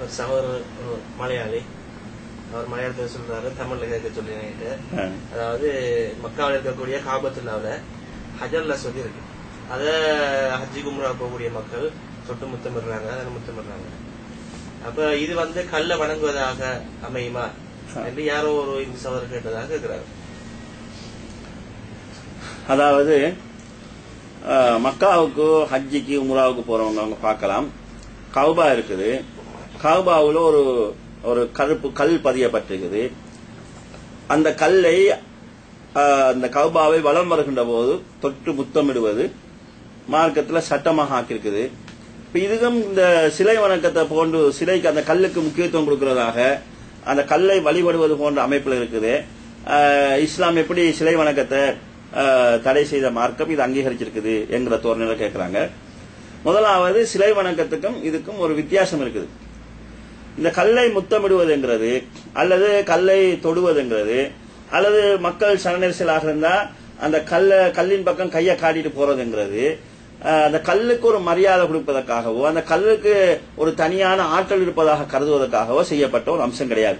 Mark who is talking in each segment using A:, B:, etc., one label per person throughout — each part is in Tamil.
A: ஒரு சகோதரர் மலையாளி. அவர் மலையாளத்தில் சொல்றாரு தமிழ்ல கேட்க சொல்லி. அதாவது மக்காவில் இருக்கக்கூடிய காபத்துல்லாவில ஹஜர்ல சொல்லி இருக்கு அத ஹஜ்ஜி கும்ரா போகக்கூடிய மக்கள் தொட்டு முத்தமிடுறாங்க அதை முத்தமிடுறாங்க அப்ப இது வந்து கல்ல வணங்குவதாக அமையுமா? என்று யாரோ ஒரு இந்து சகோதரர் கேட்டதாக இருக்கிறார்
B: அதாவது மக்காவுக்கு ஹஜ்ஜிக்கு உம்ராவுக்கு போறவங்க அவங்க பார்க்கலாம். கவுபா இருக்குது. காபாவில் ஒரு ஒரு கருப்பு கல் பதியப்பட்டிருக்குது. அந்த கல்லை அந்த கவுபாவை வலம் வருகின்ற போது தொட்டு முத்தமிடுவது மார்க்கத்தில் சட்டமாக ஆக்கியிருக்குது. இப்போ இதுவும் இந்த சிலை வணக்கத்தை போன்று சிலைக்கு அந்த கல்லுக்கு முக்கியத்துவம் கொடுக்கிறதாக அந்த கல்லை வழிபடுவது போன்ற அமைப்பில் இருக்குது. இஸ்லாம் எப்படி சிலை வணக்கத்தை தடை செய்த மார்க்கம் இது அங்கீகரிச்சிருக்குது என்கிற தோரணையில கேட்குறாங்க முதலாவது சிலை வணக்கத்துக்கும் இதுக்கும் ஒரு வித்தியாசம் இருக்குது. இந்த கல்லை முத்தமிடுவதுங்கிறது அல்லது கல்லை தொடுவதுங்கிறது அல்லது மக்கள் சனநெரிசலாக இருந்தா அந்த கல்ல கல்லின் பக்கம் கையை காட்டிட்டு போறதுங்கிறது அந்த கல்லுக்கு ஒரு மரியாதை கொடுப்பதற்காகவோ அந்த கல்லுக்கு ஒரு தனியான ஆற்றல் இருப்பதாக கருதுவதற்காகவோ செய்யப்பட்ட ஒரு அம்சம் கிடையாது.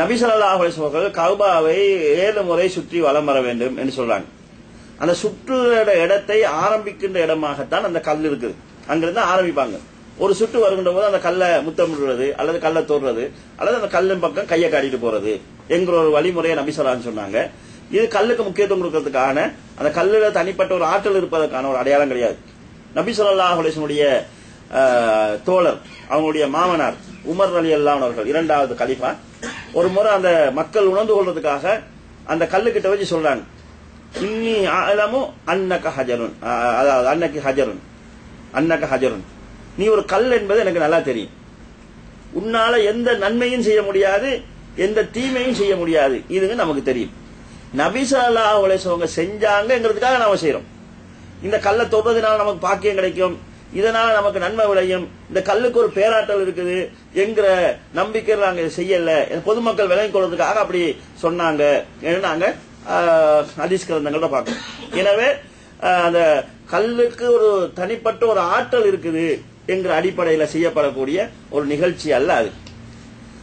B: நபி ஸல்லல்லாஹு அவர்கள் ஏழு முறை சுற்றி வலம் வர வேண்டும் என்று சொல்றாங்க. அந்த சுற்றுற இடத்தை ஆரம்பிக்கின்ற இடமாகத்தான் அந்த கல் இருக்குது. அங்கிருந்து ஆரம்பிப்பாங்க. ஒரு சுட்டு வருகின்ற போது அந்த கல்லை முத்தமிடுறது அல்லது கல்லை தொடுறது அல்லது அந்த கல்லின் பக்கம் கையை காட்டிட்டு போறது என்கிற ஒரு வழிமுறையை நபி சொன்னாங்க. இது கல்லுக்கு முக்கியத்துவம் கொடுக்கறதுக்கான அந்த கல்லுல தனிப்பட்ட ஒரு ஆற்றல் இருப்பதற்கான ஒரு அடையாளம் கிடையாது. நபி சொல்லா ஹுலேசனுடைய தோழர் அவங்களுடைய மாமனார் உமர் அலி அல்லாஹ் அவர்கள் இரண்டாவது கலிஃபா ஒரு முறை அந்த மக்கள் உணர்ந்து கொள்றதுக்காக அந்த கல்லுக்கிட்ட வச்சு சொல்றாங்க. இன்னி அலமு அன்னக ஹஜருன். அதாவது அன்னக்கு ஹஜருன். அன்னக ஹஜருன். நீ ஒரு கல் என்பது எனக்கு நல்லா தெரியும். உன்னால எந்த நன்மையும் செய்ய முடியாது எந்த தீமையும் செய்ய முடியாது. இதுங்க நமக்கு தெரியும். நபிசல்லா அவங்க செஞ்சாங்கங்கிறதுக்காக நாம செய்யறோம் இந்த கல்லை தொடுறதுனால நமக்கு பாக்கியம் கிடைக்கும். இதனால நமக்கு நன்மை விளையும். இந்த கல்லுக்கு ஒரு பேராற்றல் இருக்குது என்கிற நம்பிக்கை நாங்க இதை செய்யல. பொதுமக்கள் விளங்கிக் கொள்வதற்காக அப்படி சொன்னாங்க. நாங்க ஆஹ், ஹதீஸ் கிரந்தங்கள்ல பார்க்கணும் எனவே அந்த கல்லுக்கு ஒரு தனிப்பட்ட ஒரு ஆற்றல் இருக்குது. என்கிற அடிப்படையில் செய்யப்படக்கூடிய ஒரு நிகழ்ச்சி அல்ல அது.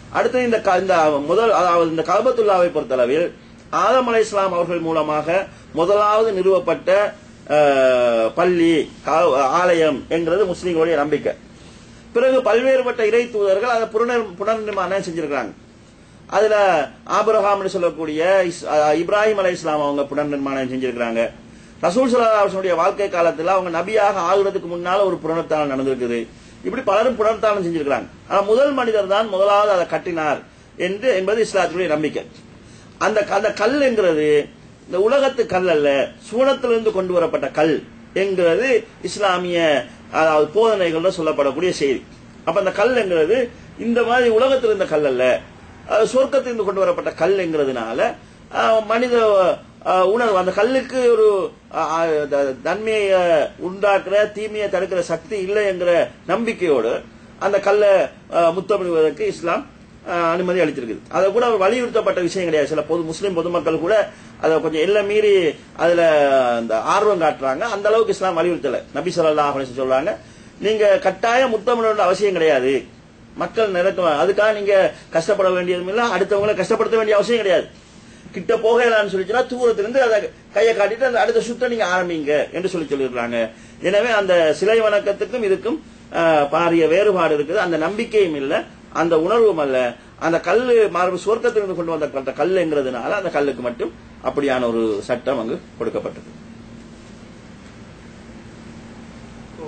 B: அடுத்து இந்த க- இந்த முதல் அதாவது இந்த கல்பத்துல்லாவை பொறுத்தளவில் ஆதம் அலை இஸ்லாம் அவர்கள் மூலமாக முதலாவது நிறுவப்பட்ட பள்ளி கா- ஆலயம் என்கிறது முஸ்லீம்களுடைய நம்பிக்கை. பிறகு பல்வேறுபட்ட இறை தூதர்கள் அதை புனர் புனர்நிர்மாணம் செஞ்சிருக்கிறாங்க. அதுல ஆபரஹாம்னு சொல்லக்கூடிய இப்ராஹிம் அலை இஸ்லாம் அவங்க புனர்நிர்மாணம் செஞ்சிருக்கிறாங்க. ரசூல் சலாஹனுடைய வாழ்க்கை காலத்தில் அவங்க நபியாக ஆகுறதுக்கு முன்னால ஒரு புனர்த்தானம் நடந்திருக்குது. இப்படி பலரும் புனர்த்தானம் செஞ்சிருக்கிறாங்க. ஆனா முதல் மனிதர் தான் முதலாவது அதை கட்டினார் என்று என்பது இஸ்லாத்துடைய நம்பிக்கை. அந்த அந்த கல் என்கிறது இந்த உலகத்து கல் அல்ல சூனத்திலிருந்து கொண்டு வரப்பட்ட கல் என்கிறது இஸ்லாமிய அதாவது போதனைகள்ல சொல்லப்படக்கூடிய செய்தி. அப்ப அந்த கல்லுங்கிறது இந்த மாதிரி உலகத்தில் இருந்த கல் அல்ல சொர்க்கத்திலிருந்து கொண்டு வரப்பட்ட கல் என்கிறதுனால மனித உணர்வு அந்த கல்லுக்கு ஒரு நன்மையை உண்டாக்குற தீமையை தடுக்கிற சக்தி இல்லை என்கிற நம்பிக்கையோடு அந்த கல்லை முத்தமிடுவதற்கு இஸ்லாம் அனுமதி அளித்திருக்குது. அதை கூட வலியுறுத்தப்பட்ட விஷயம் கிடையாது. சில பொது முஸ்லீம் பொதுமக்கள் கூட அதை கொஞ்சம் எல்லாம் மீறி அதுல அந்த ஆர்வம் காட்டுறாங்க. அந்த அளவுக்கு இஸ்லாம் வலியுறுத்தல. நபி சொல்லா சொல்றாங்க நீங்க கட்டாயம் முத்தமிட அவசியம் கிடையாது. மக்கள் நினைக்கும் அதுக்காக நீங்க கஷ்டப்பட வேண்டியதும் இல்லை அடுத்தவங்களை கஷ்டப்படுத்த வேண்டிய அவசியம் கிடையாது. கிட்ட போகலான்னு சொல்லிச்சுன்னா தூரத்திலிருந்து அதை கையை காட்டிட்டு அந்த அடுத்த சுத்த நீங்க ஆரம்பிங்க என்று சொல்லி சொல்லியிருக்காங்க எனவே அந்த சிலை வணக்கத்துக்கும் இதுக்கும் பாரிய வேறுபாடு இருக்குது. அந்த நம்பிக்கையும் இல்ல. அந்த உணர்வும் அல்ல. அந்த கல்லு மார்பு சுவர்க்கத்திலிருந்து கொண்டு வந்த கல்லுங்கிறதுனால அந்த கல்லுக்கு மட்டும் அப்படியான ஒரு சட்டம் அங்கு கொடுக்கப்பட்டது